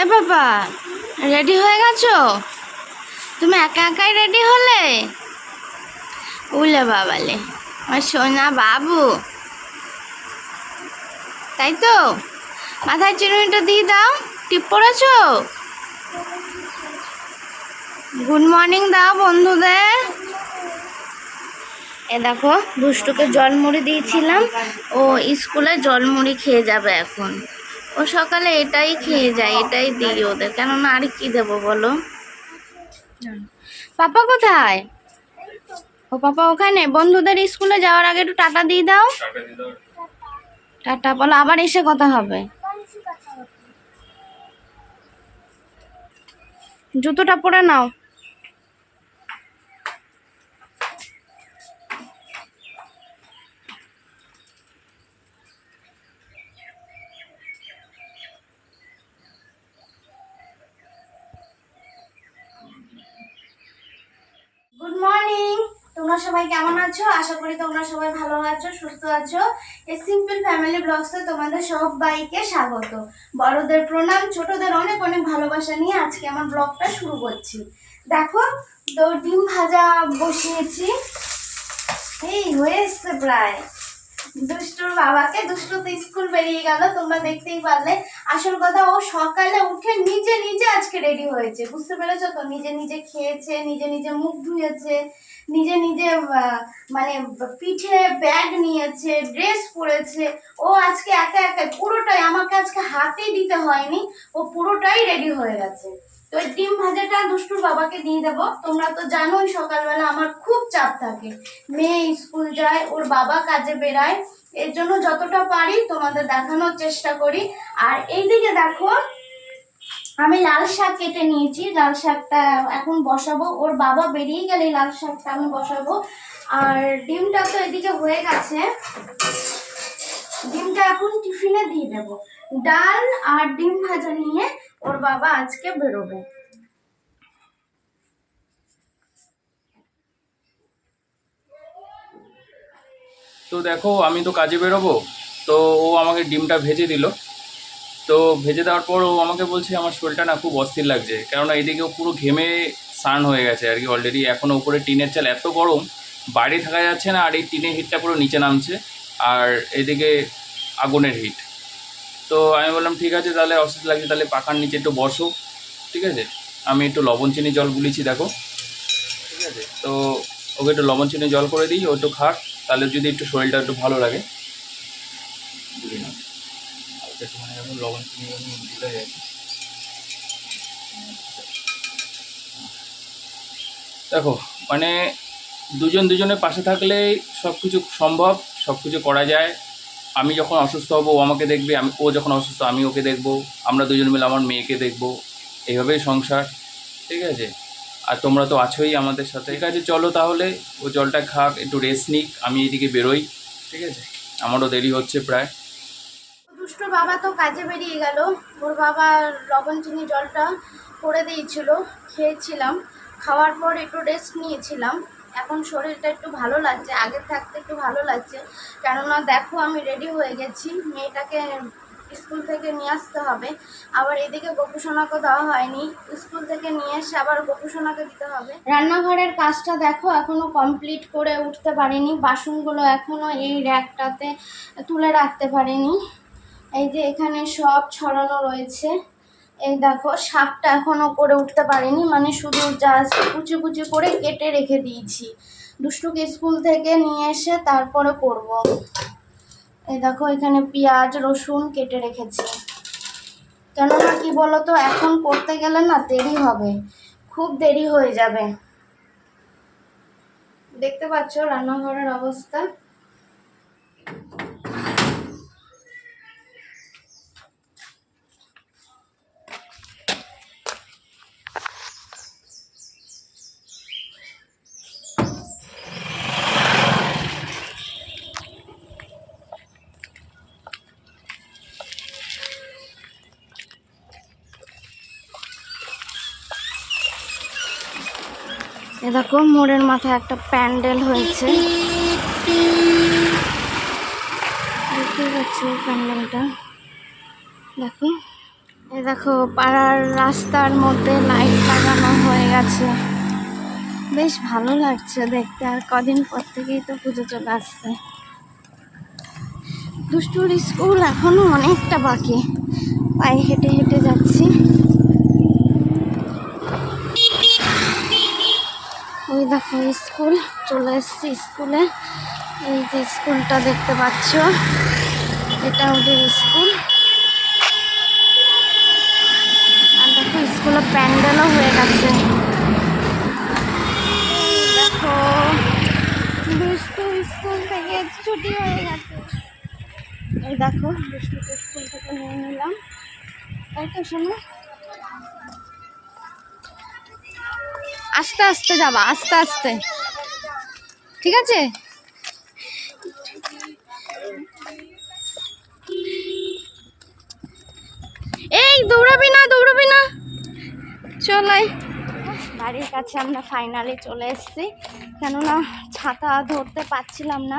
এ বাবা, রেডি হয়ে গেছো? তুমি একা একাই রেডি হলে? উলে বাবালে, আমার সোনা বাবু। তাই তো? মাথায় চিরুনিটা দিয়ে দাও, টিপ পড়েছো? গুড মর্নিং দাও বন্ধুদের। এ দেখো, দুষ্টুকে জলমুড়ি দিয়েছিলাম। ও স্কুলে জলমুড়ি খেয়ে যাবে এখন। ও সকালে এটাই খেয়ে যায় এটাই দিই ওদের। কেননা আর কি দেবো বলো? পাপা কোথায়? ও পাপা ওখানে। বন্ধুদের স্কুলে যাওয়ার আগে একটু টাটা দিয়ে দাও। টাটা বলো আবার এসে কথা হবে। জুতোটা পরে নাও গুড মর্নিং তোমরা সবাই কেমন আছো? আশা করি তোমরা সবাই ভালো আছো, সুস্থ আছো। এই সিম্পল ফ্যামিলি ব্লগসে তোমাদের সবাইকে স্বাগত। বড়দের প্রণাম, ছোটদের অনেক অনেক ভালোবাসা নিয়ে আজকে আমার ব্লগটা শুরু করছি। দেখো, তো ডিম ভাজা বসিয়েছি। এই, হয়ে এসছে প্রায়। দুষ্টুর বাবাকে, দুষ্টু তো স্কুল বেরিয়ে গেল, তোমরা দেখতেই পারলে। আসল কথা, ও সকালে উঠে নিজে নিজে আজকে রেডি হয়েছে। বুঝতে পেরেছ তো? নিজে নিজে খেয়েছে, নিজে নিজে মুখ ধুয়েছে। নিজে নিজে মানে পিঠে ব্যাগ নিয়েছে ড্রেস পরেছে। ও আজকে একা একা, পুরোটাই আমাকে আজকে হাতেই দিতে হয়নি। ও পুরোটাই রেডি হয়ে গেছে। তো এই ডিম ভাজাটা দুষ্টুর বাবাকে দিয়ে দেবো। তোমরা তো জানোই সকালবেলা আমার খুব চাপ থাকে। মেয়ে স্কুল যায়, ওর বাবা কাজে বেরায়। এর জন্য যতটা পারি তোমাদের দেখানোর চেষ্টা করি। আর এইদিকে দেখো আমি লাল শাক কেটে নিয়েছি, লাল শাকটা এখন বসাবো। ওর বাবা বেরিয়ে গেলে লাল শাকটা আমি বসাবো। আর ডিমটা তো এদিকে হয়ে গেছে। ডিমটা এখন টিফিনে দিয়ে দেবো। ডাল আর ডিম ভাজা নিয়ে ওর বাবা আজকে বেরোবে। তো দেখো, আমি তো কাজে বেরোবো। তো ও আমাকে ডিমটা ভেজে দিল। তো ভেজে দেওয়ার পর ও আমাকে বলছে আমার শরীরটা না খুব অস্থির লাগছে। কেননা এদিকে ও পুরো ঘেমে স্নান হয়ে গেছে আর কি অলরেডি এখনও উপরে টিনের চাল এত গরম বাইরে থাকা যাচ্ছে না আর এই টিনের হিটটা পুরো নিচে নামছে আর এদিকে আগুনের হিট তো আমি বললাম, ঠিক আছে, তাহলে অসুস্থ লাগছে, তাহলে পাখার নিচে একটু বসো, ঠিক আছে? আমি একটু লবণ, চিনি, জল গুলিছি দেখো। ঠিক আছে? তো ওকে একটু লবণ, চিনি, জল করে দিই, ও একটু খাক, তাহলে যদি একটু শরীরটা একটু ভালো লাগে। এখন লবণ চিনি আমি দিলে দেখো মানে দুজন দুজনের পাশে থাকলে সব কিছু সম্ভব সব কিছু করা যায়। আমি যখন অসুস্থ হব, ও আমাকে দেখবে, আমি, ও যখন অসুস্থ, আমি ওকে দেখব, আমরা দুজন মিলে আমার মেয়েকে দেখব। এইভাবেই সংসার, ঠিক আছে? আর তোমরা তো আছোই আমাদের সাথে। ঠিক আছে, চলো তাহলে, ও জলটা খাক, একটু রেস্ট নিক, আমি এদিকে বেরোই, ঠিক আছে? আমারও দেরি হচ্ছে প্রায়। দুষ্ট বাবা তো কাজে বেরিয়ে গেল। ওর বাবা লবণ চিনি জলটা করে দিয়েছিল, খেয়েছিলাম। খাওয়ার পর একটু রেস্ট নিয়েছিলাম। এখন শরীরটা একটু ভালো লাগছে, আগের থাকতে একটু ভালো লাগছে। কেননা দেখো আমি রেডি হয়ে গেছি, মেয়েটাকে স্কুল থেকে নিয়ে আসতে হবে। আবার এদিকে গোপুসোনাকে দেওয়া হয়নি, স্কুল থেকে নিয়ে এসে আবার গোপুসোনাকে দিতে হবে। রান্নাঘরের কাজটা দেখো এখনও কমপ্লিট করে উঠতে পারিনি, বাসনগুলো এখনও এই র্যাকটাতে তুলে রাখতে পারিনি। এই যে এখানে সব ছড়ানো রয়েছে। এই দেখো, শাকটা এখনও করে উঠতে পারিনি মানে শুধু জাস্ট কুচি কুচি করে কেটে রেখে দিয়েছি। দুষ্টুকে স্কুল থেকে নিয়ে এসে তারপরে করব। এই দেখো, এখানে পেঁয়াজ, রসুন কেটে রেখেছি। কেননা কি বলতো, এখন করতে গেলে না দেরি হবে, খুব দেরি হয়ে যাবে। দেখতে পাচ্ছ রান্নাঘরের অবস্থা? দেখো, মোড়ের মাথায় একটা প্যান্ডেল হয়েছে। দেখতে পাচ্ছ প্যান্ডেলটা? দেখো, এ দেখো, পাড়ার রাস্তার মধ্যে লাইট লাগানো হয়ে গেছে। বেশ ভালো লাগছে দেখতে, আর কদিন পর থেকেই তো পুজো চলে আসছে। দুষ্টুর স্কুল এখনও অনেকটা বাকি পায়ে হেঁটে হেঁটে যাচ্ছি ওই দেখো স্কুল, চলে এসছি স্কুলে। এই যে স্কুলটা দেখতে পাচ্ছ, এটা ওদের স্কুল। আর দেখো, স্কুলে প্যান্ডেলও হয়ে গেছে। দেখো, দুষ্টু স্কুল থেকে ছুটি হয়ে গেছে। এই দেখো দুষ্টুকে স্কুল থেকে নিয়ে নিলাম। তাই তো শোনো আস্তে আস্তে যাবা, আস্তে আস্তে। ঠিক আছে? এই, দৌড়াবি না দৌড়াবি না। চলাই বাড়ির কাছে আমরা ফাইনালি চলে এসেছি। কেননা ছাতা ধরতে পারছিলাম না।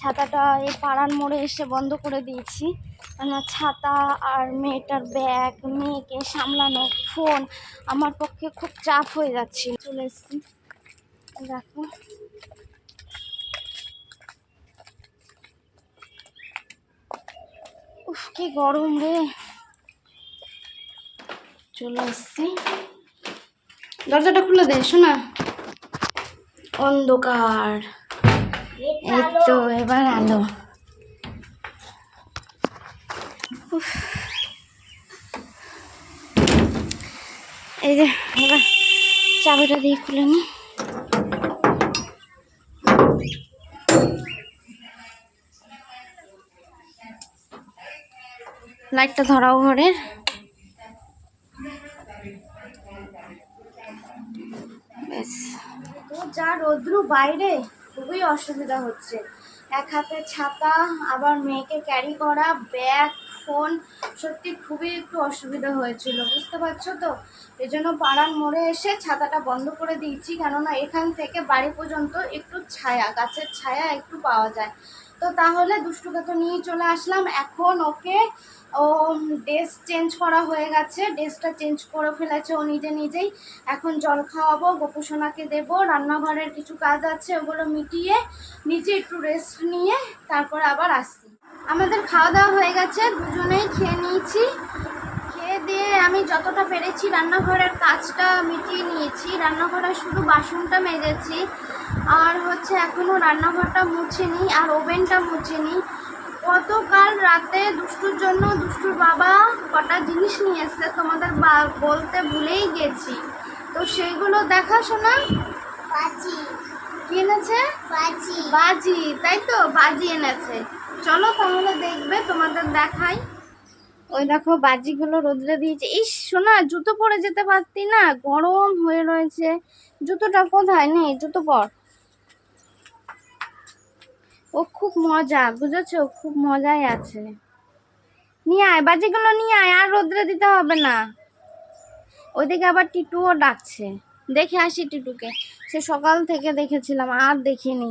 ছাতাটা এই পাড়ার মোড়ে এসে বন্ধ করে দিয়েছি। ছাতা আর মেয়েটার ব্যাগ, মেয়েকে সামলানো ফোন আমার পক্ষে খুব চাপ হয়ে যাচ্ছে চলে এসেছি। দেখো। উফ, কি গরম রে। চলে এসছি। দরজাটা খুলে দে, শোনা। অন্ধকার। এই তো, এবার আলো। এই যে এবার চাবিটা দিয়ে খুলে নি লাইটটা ধরাও ঘরের যা রোদ্রু বাইরে, খুবই অসুবিধা হচ্ছে। এক হাতে ছাতা, আবার মেয়েকে ক্যারি করা ব্যাগ ফোন, সত্যি খুবই একটু অসুবিধা হয়েছিল, বুঝতে পারছ তো? এই জন্য পাড়ার মোড়ে এসে ছাতাটা বন্ধ করে দিয়েছি, কেননা এখান থেকে বাড়ি পর্যন্ত একটু ছায়া, গাছের ছায়া একটু পাওয়া যায়। তো তাহলে দুষ্টুকে তো নিয়ে চলে আসলাম, এখন ওকে, ও, ড্রেস চেঞ্জ করা হয়ে গেছে, ড্রেসটা চেঞ্জ করে ফেলেছে ও নিজে নিজেই। এখন জল খাওয়াবো, গোপুসোনাকে দেবো, রান্নাঘরের কিছু কাজ আছে ওগুলো মিটিয়ে নিজে একটু রেস্ট নিয়ে তারপরে আবার আসছি। আমাদের খাওয়া দাওয়া হয়ে গেছে, দুজনেই খেয়ে নিয়েছি। খেয়ে দিয়ে আমি যতটা পেরেছি রান্নাঘরের কাজটা মিটিয়ে নিয়েছি। রান্নাঘরে শুধু বাসনটা মেজেছি, আর হচ্ছে এখনও রান্নাঘরটা মুছিনি, আর ওভেনটা মুছিনি। গতকাল রাতে দুষ্টুর জন্য দুষ্টুর বাবা কটা জিনিস নিয়ে এসছে, তোমাদের বলতে ভুলেই গেছি। তো সেইগুলো দেখাশোনা? বাজি কি এনেছে? বাজি। বাজি তাই তো? বাজি এনেছে। চলো তাহলে দেখবে তোমাদের দেখাই। ওই দেখো বাজিগুলো রোদ্রে দিয়েছে। ইস শোনা জুতো পরে যেতে পারতি না? গরম হয়ে রয়েছে। জুতোটা কোথায় নেই জুতো পর। ও খুব মজা বুঝেছ? খুব মজাই আছে। নিয়ে আয় বাজিগুলো নিয়ে আয় আর রোদ্রে দিতে হবে না। ওইদিকে আবার টিটুও ডাকছে। দেখে আসি টিটুকে। সে সকাল থেকে দেখেছিলাম, আর দেখিনি।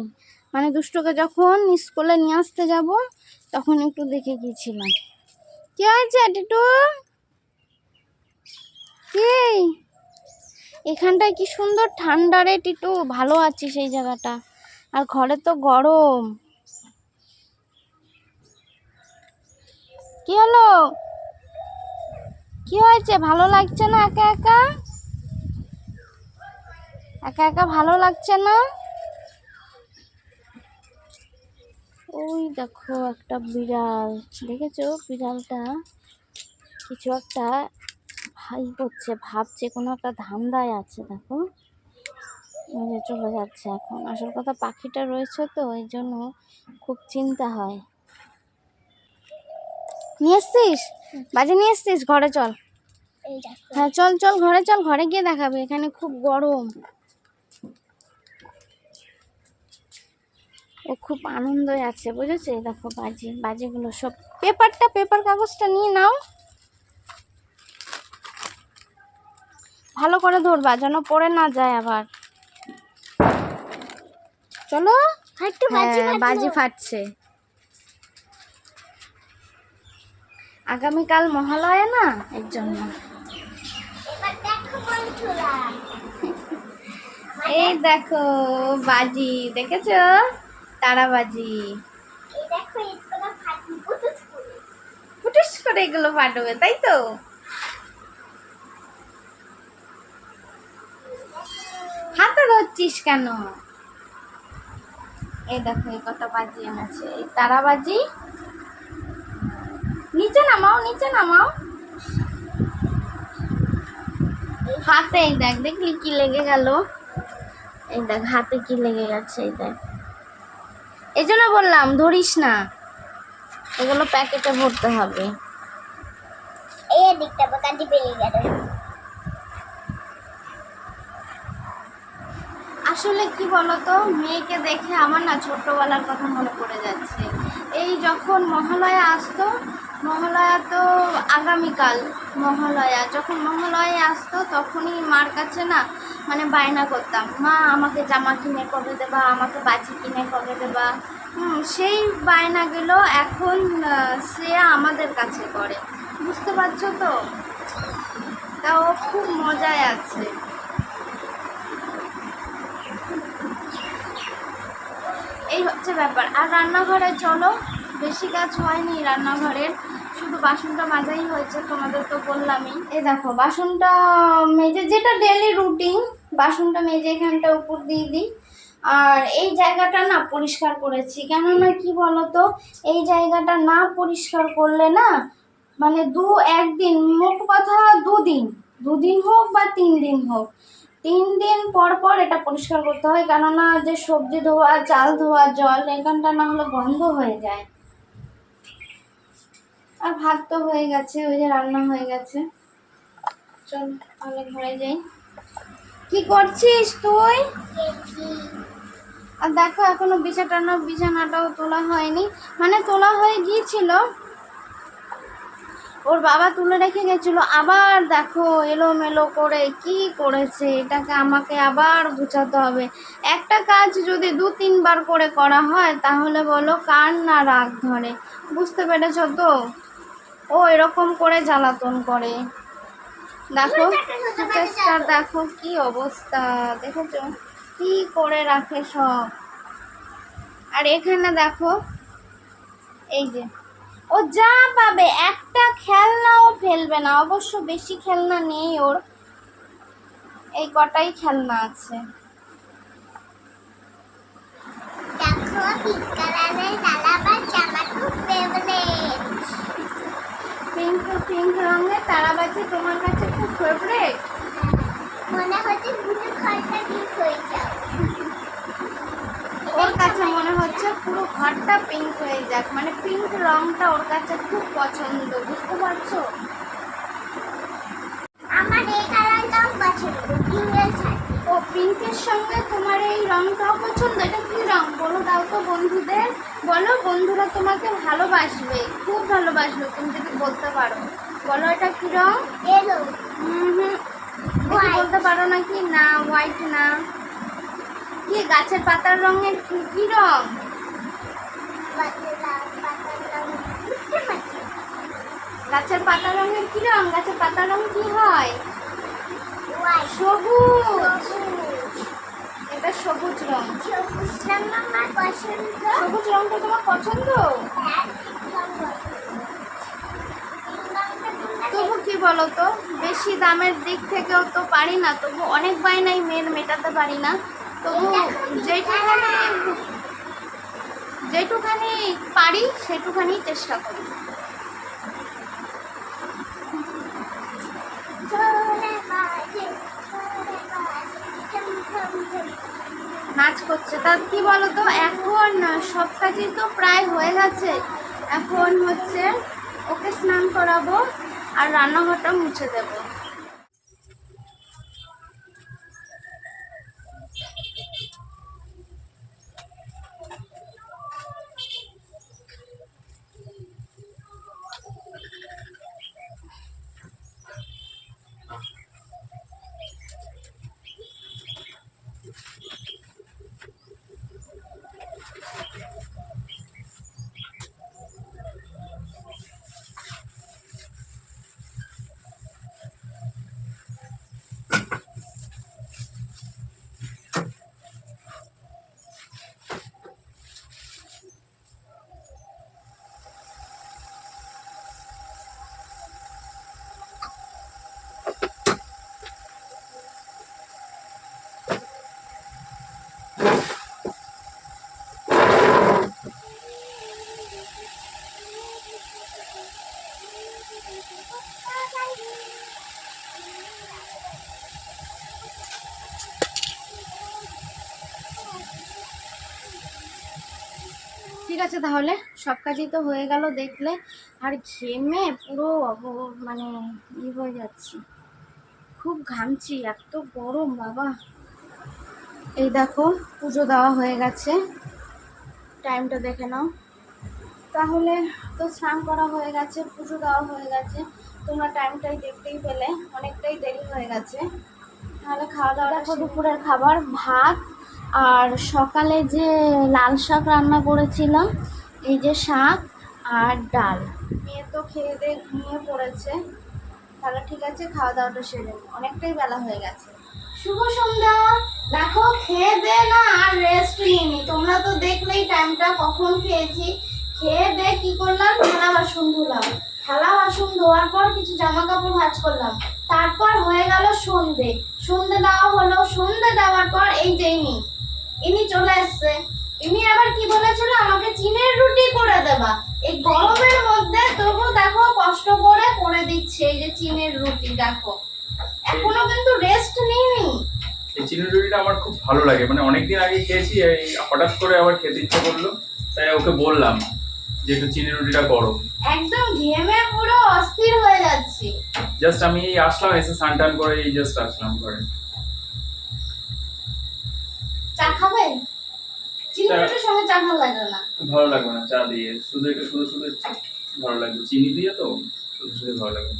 মানে দুষ্টুকে যখন স্কুলে নিয়ে আসতে যাব, তখন একটু দেখে গিয়েছিলাম। কি হয়েছে, টিটু? কি? এখানটায় কি সুন্দর ঠান্ডা রে টিটু, ভালো আছি সেই জায়গাটা। আর ঘরে তো গরম। কি হলো? কি হয়েছে, ভালো লাগছে না একা একা? একা একা ভালো লাগছে না? ওই দেখো একটা বিড়াল দেখেছ? বিড়ালটা কিছু একটা ভাই করছে ভাবছে কোনো একটা ধান্দায় আছে দেখো। যে চলে যাচ্ছে এখন। আসল কথা পাখিটা রয়েছে তো ওই জন্য খুব চিন্তা হয়। নিয়ে এসছিস? বাজে নিয়ে এসছিস? ঘরে চল। হ্যাঁ চল চল ঘরে চল ঘরে গিয়ে দেখাবে এখানে খুব গরম। ও খুব আনন্দই আছে বুঝেছ এই দেখো বাজি বাজিগুলো সব পেপারটা পেপার কাগজটা নিয়ে নাও। ভালো করে ধরবা যেন পড়ে না যায় আবার। চলো? বাজি হ্যাঁ, বাজি ফাটছে। আগামীকাল মহালয়া না এর জন্য। এই দেখো বাজি দেখেছ? তারাবাজি। ফুটুস করে। এগুলো ফাটবে তাই তো? হাতে ধরছিস কেন? এই দেখো এই কত বাজি এনেছে। এই তারাবাজি। নিচে নামাও নিচে নামাও। হাতে এই দেখ দেখলি কি লেগে গেল? এই দেখ হাতে কি লেগে গেছে এই দেখ। এই জন্য বললাম ধরিস না। এগুলো প্যাকেটে ভরতে হবে। এই দিকটা বাকাটি পেলে গেল। আসলে কি বলতো মেয়েকে দেখে আমার না ছোট্টবেলার কথা মনে পড়ে যাচ্ছে। এই যখন মহালয়া আসতো মহালয়া তো আগামীকাল মহালয়া। যখন মহালয়া আসতো তখনই মার কাছে না মানে বায়না করতাম মা আমাকে জামা কিনে কবে দেবা? আমাকে বাজি কিনে কবে দেবা? হুম, সেই বায়নাগুলো এখন সে আমাদের কাছে করে। বুঝতে পারছ তো? তাও খুব মজায় আছে। এই হচ্ছে ব্যাপার। আর রান্নাঘরে চলো। বেশি কাজ হয়নি রান্নাঘরের। শুধু বাসনটা মাজাই হয়েছে, তোমাদের তো বললামই। এ দেখো, বাসনটা মেজে, যেটা ডেলি রুটিন বাসনটা মেজে এখানটা উপর দিয়ে দিই। আর এই জায়গাটা না পরিষ্কার করেছি। কেননা কি বলতো, এই জায়গাটা না পরিষ্কার করলে না মানে দু একদিন, মোট কথা দুদিন দুদিন হোক বা তিন দিন হোক, তিন দিন পর পর এটা পরিষ্কার করতে হয়। কেননা যে সবজি ধোয়া, চাল ধোয়া, জল, এখানটা না হলে গন্ধ হয়ে যায়। আর ভাত তো হয়ে গেছে, ওই যে রান্না হয়ে গেছে। চল তাহলে ঘরে যাই। কি করছিস তুই? আর দেখো, এখনও বিছাটানো বিছানাটাও তোলা হয়নি। মানে তোলা হয়ে গিয়েছিল। ওর বাবা তুলে রেখে গেছিল। আবার দেখো, এলোমেলো করে কি করেছে? এটাকে আমাকে আবার গুছাতে হবে। একটা কাজ যদি দু, তিনবার করে করা হয়, তাহলে বলো কার না রাগ ধরে? বুঝতে পেরেছ তো? ও, এরকম করে জ্বালাতন করে। দেখো সুকেশটার দেখো কি অবস্থা। দেখেছ? কি করে রাখে সব। আর এখানে দেখো, এই যে, ও যা পাবে, একটা খেলনাও ফেলবে না। অবশ্য বেশি খেলনা নেই ওর। এই কটাই খেলনা আছে। দেখো জামা খুব পিঙ্ক পিঙ্ক রঙের তারাবাজি তোমার কাছে খুব ফেভারেট মনে হচ্ছে পুরো ঘরটা ঠিক হয়ে যাও ওর কাছে মনে হচ্ছে পুরো ঘরটা পিঙ্ক হয়ে যাক। মানে পিঙ্ক রংটা ওর কাছে খুব পছন্দ বুঝতে পারছ? আমার এই কালারটাও পছন্দ পিঙ্কের সাথে। ও পিঙ্কের সঙ্গে তোমার এই রংটাও পছন্দ? এটা কি রং? বলো দাও তো বন্ধুদের। বলো বন্ধুরা তোমাকে ভালোবাসবে খুব ভালোবাসবে তুমি যদি বলতে পারো। বলো এটা কি রং? এলো হুম. বলতে পারো নাকি না হোয়াইট না। কি গাছের পাতার রঙের কি কি রং? গাছের পাতা রঙের কি রং? গাছের পাতা রং কি হয়? সবুজ। এটা সবুজ রং। সবুজ রংটা তোমার পছন্দ? তবু কি বলতো বেশি দামের দিক থেকেও তো পারি না তবু অনেক বায়নাই মেয়ের মেটাতে পারি না। তবু যেটুখানি যেটুখানি পারি সেটুখানি চেষ্টা করি। নাচ করছে। তা কি তো এখন সব কাজই তো প্রায় হয়ে গেছে। এখন হচ্ছে ওকে স্নান করাবো আর রান্নাঘরটা মুছে দেবো। আছে তাহলে? সব কাজই তো হয়ে গেল দেখলে। আর ঘেমে পুরো অব- মানে ই হয়ে যাচ্ছি। খুব ঘামছি এত গরম বাবা। এই দেখো পুজো দেওয়া হয়ে গেছে। টাইমটা দেখে নাও। তাহলে তো স্নান করা হয়ে গেছে পুজো দেওয়া হয়ে গেছে। তোমরা টাইমটাই দেখতেই পেলে অনেকটাই দেরি হয়ে গেছে। তাহলে খাওয়া দাওয়া দেখো দুপুরের খাবার ভাত আর সকালে যে লাল শাক রান্না করেছিলাম, এই যে শাক আর ডাল। মেয়ে তো খেয়ে দিয়ে ঘুমিয়ে পড়েছে। তাহলে ঠিক আছে, খাওয়া দাওয়াটা সেরে অনেকটাই বেলা হয়ে গেছে। শুভ সন্ধ্যা। দেখো, খেয়ে দে না আর রেস্ট নিইনি। তোমরা তো দেখলেই টাইমটা কখন খেয়েছি। খেয়ে দে কি করলাম? থালা বাসন ধুলাম। থালা বাসন ধোয়ার পর কিছু জামা কাপড় ভাঁজ করলাম। তারপর হয়ে গেল সন্ধে। সন্ধে দেওয়া হলো। সন্ধে দেওয়ার পর এই যে ইনি ইনি চলে এসছে ইনি আবার কি বলেছিল? আমাকে চিনের রুটি করে দেবা। এই গরমের মধ্যে তবু দেখো কষ্ট করে করে দিচ্ছে এই যে চিনের রুটি দেখো। এখনও কিন্তু রেস্ট নিইনি। এই চিনি রুটিটা আমার খুব ভালো লাগে। মানে অনেকদিন আগে খেয়েছি এই হঠাৎ করে আবার খেতে ইচ্ছে করল। তাই ওকে বললাম যে একটু চিনি রুটিটা করো। একদম ঘেমে পুরো অস্থির হয়ে যাচ্ছি। জাস্ট আমি এই আসলাম এসে টান করে এই জাস্ট আসলাম ঘরে। চা খাবে চিনি চা- সঙ্গে চা ভালো লাগে না। ভালো লাগবে না চা দিয়ে। শুধু এটা শুধু শুধু ভালো লাগবে। চিনি দিয়ে তো শুধু শুধু ভালো লাগবে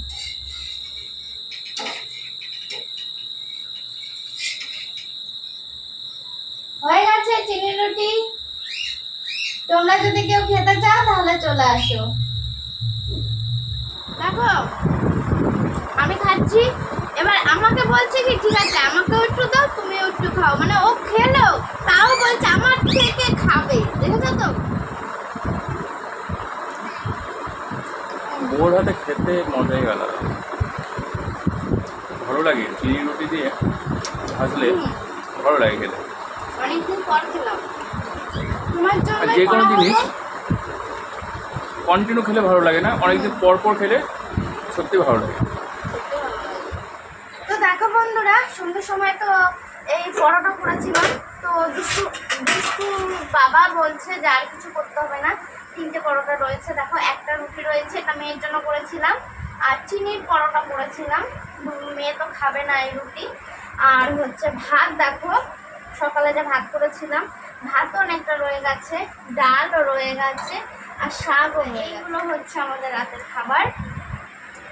হয়ে গেছে চিনি রুটি। তোমরা যদি কেউ খেতে চাও তাহলে চলে আসো। দেখো আমি খাচ্ছি। এবার আমাকে বলছে কি ঠিক আছে আমাকেও একটু দাও তুমিও একটু খাও। মানে ও খেলো তাও বলছে আমার থেকে খাবে। দেখেছ তো? ওর হাতে খেতে মজাই আলাদা ভালো লাগে চিনি রুটি দিয়ে হুম, ভালো লাগে খেতে। অনেকদিন পর খেলাম। তোমার জন্য যে কোনো জিনিস কন্টিনিউ খেলে ভালো লাগে না অনেকদিন পর পর খেলে সত্যি ভালো লাগে। বন্ধুরা, সন্ধ্যের সময় তো এই পরোটা করেছিলাম। তো দুষ্টু দুষ্টু বাবা বলছে যে আর কিছু করতে হবে না। তিনটে পরোটা রয়েছে। দেখো, একটা রুটি রয়েছে এটা মেয়ের জন্য করেছিলাম। আর চিনির পরোটা করেছিলাম। মেয়ে তো খাবে না এই রুটি। আর হচ্ছে ভাত, দেখো, সকালে যে ভাত করেছিলাম, ভাতও অনেকটা রয়ে গেছে, ডালও রয়ে গেছে, আর শাকও এইগুলো হচ্ছে আমাদের রাতের খাবার।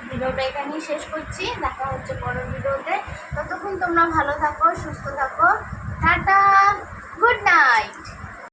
ভিডিওটা এখানেই শেষ করছি। দেখা হচ্ছে পরের ভিডিওতে। ততক্ষণ তোমরা ভালো থাকো, সুস্থ থাকো। টাটা! Good night!